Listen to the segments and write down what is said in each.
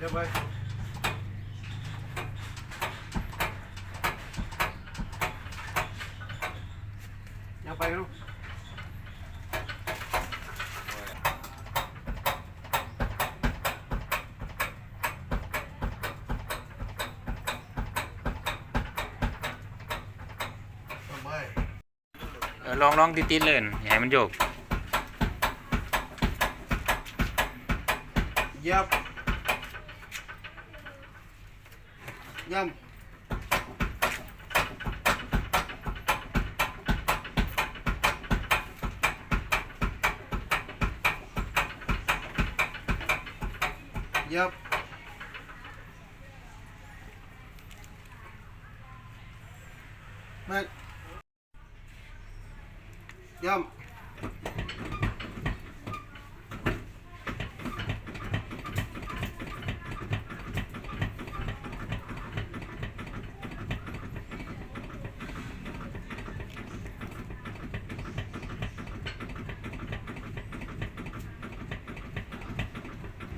เดี๋ยวไปยังไปลูกทำไมเออลองลองติดๆเลยอย่าให้มันโยก ยับ ย่ำ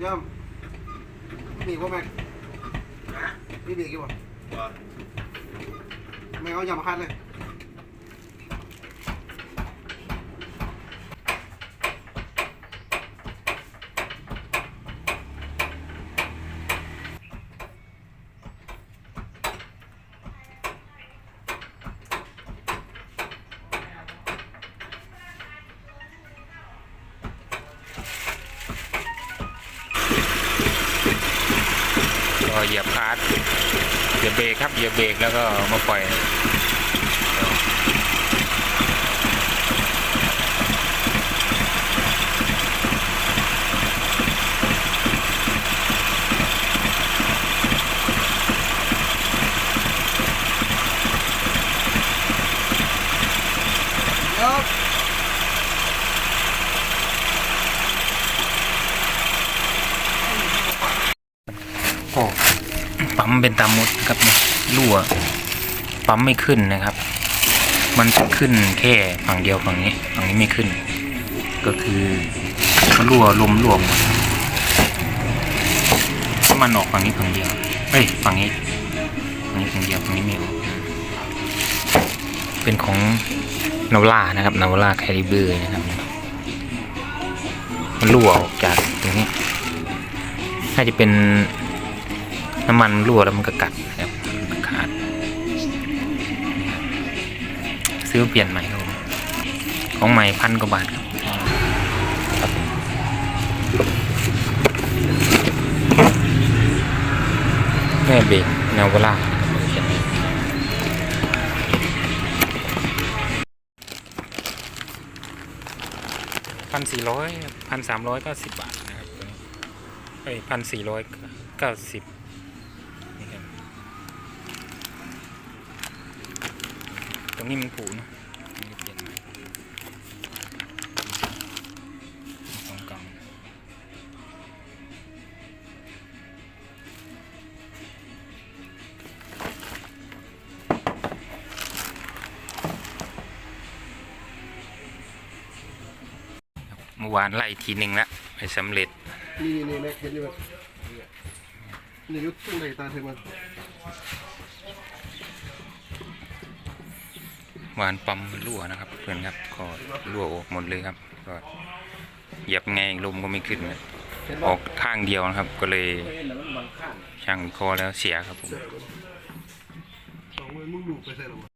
ยับแม่ย่ำย่ำมีว่าแม็กนี่ดีกี่บ่แม่เอาอย่ามาคัดเลย เหยียบคลัสเหยียบเบรกครับเหยียบเบรกแล้วก็มาปล่อยบ ก็ ปั๊มเป็นตามมุดครับเนี่ยรั่วปั๊มไม่ขึ้นนะครับ มันจะขึ้นแค่ฝั่งเดียวฝั่งนี้ฝั่งนี้ไม่ขึ้น ก็คือมันรั่วลมรั่วหมดถ้ามันออกฝั่งนี้ฝั่งเดียวเอ้ยฝั่งนี้ฝั่งนี้ฝั่งเดียวฝั่งนี้ไม่ออกเป็นของนาวล่านะครับนาวล่าแคริเบอร์นะครับมันรั่วออกจากตรงนี้น่าจะเป็น น้ำมันรั่วแล้วมันก็กัดนะครับขาดซื้อเปลี่ยนใหม่ครับของใหม่พันกว่าบาทครับแม่เบรกแนวเวลาพันสี่ร้อยพันสามร้อยเก็สิบบาทนะครับตัวนี้เอ้พันสี่ร้อยเก้าสิบนี่ครับต รงนี้มันผูนะเมื่อวานไล่ทีหนึ่งแล้วไม่สำเร็จ นี่นี่แม็กเห็นอยู่แบบนี่ยุดตรงไหนตาเธอมัน วานปั๊มรั่วนะครับเพื่อนครับก็รั่วออกหมดเลยครับก็เหยียบไงลมก็ไม่ขึ้นออกข้างเดียวนะครับ ก็เลยช่างคอแล้วเสียครับผมสองมือมึงดูไปใส่หรอวะ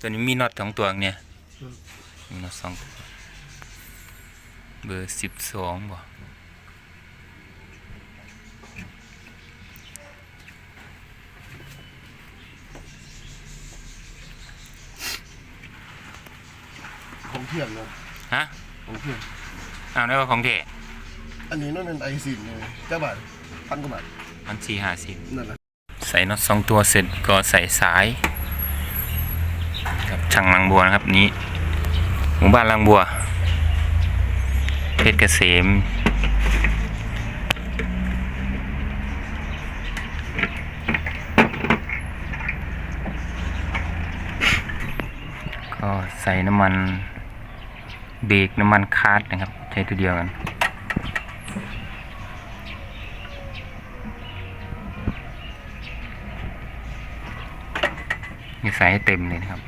ตัวนี้มีน็อตสองตัวเนี่ยน็อตสองเบอร์สิบสองบ่ ของเถื่อนนะฮะของเถื่อนอ้าวนี่ว่าของเทอันนี้นั่นเป็นไอซินเลยเจ้าบาทพันกว่าบาทมันสี่ห้าสิบนั่นแหละใส่น็อตสองตัวเสร็จก็ใส่สายครับช่างลังบัวนะครับนี้หมู่บ้านลังบัว เพชรเกษมก็ใส่น้ำมัน เบรกน้ำมันคาร์ดนะครับ ใช้ตัวเดียวกัน นี่ใสให้เต็มเลยนะครับ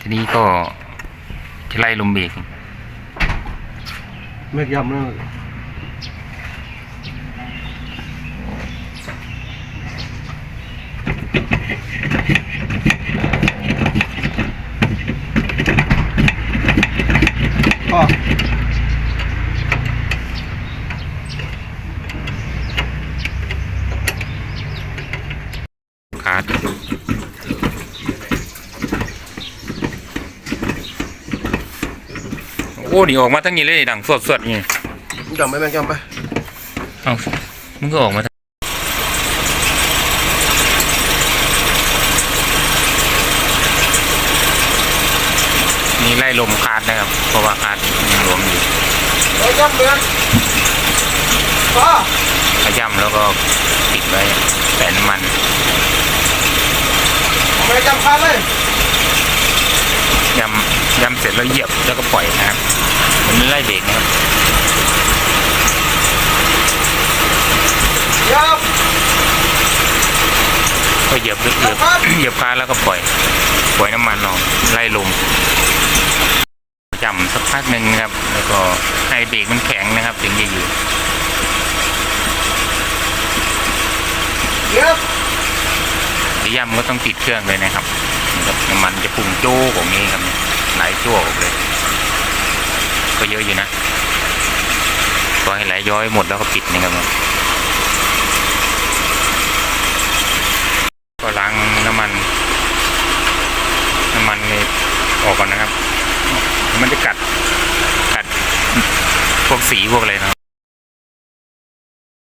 ทีนี้ก็จะไล่ลมเบรกเมื่ยำแล้ว โอ้นี่ออกมาทั้งนี้เลยดังสดๆนี่จำไปแม็กยำไปเอ้ามึงก็ออกมาทั้งนี่ไล่ลมคาร์ดนะครับเพราะว่าคาร์ดยังหลวมอยู่เอ้ยยำเดือนพ่อขย่ำแล้วก็ปิดไว้แผ่นำมันแม็กยำพาเลยยำยำเสร็จ แล้วเหยียบแล้วก็ปล่อยนะครับเหมันไล่เบรกนะครับยก็เหยียบเหยียบเหยียบคาร์ดแล้วก็ปล่อย ปล่อยน้ำมันออกไล่ลมจำสักพักหนึ่งนะครับ แล้วก็ให้เบรกมันแข็งนะครับ ถึงจะอยู่ำเดี๋ยวที่ย่ำก็ต้องติดเครื่องเลยนะครับนะครับน้ำมันจะพุ่งโจ้ของนี้ครับ ไหลโจ้ออกเลย ก็เยอะอยู่นะปล่อยให้ไหลย้อยหมดแล้วก็ปิดนี่ครับก็ล้างน้ำมัน น้ำมันนี่ออกก่อนนะครับ มันจะกัดกัดพวกสีพวกอะไรนะ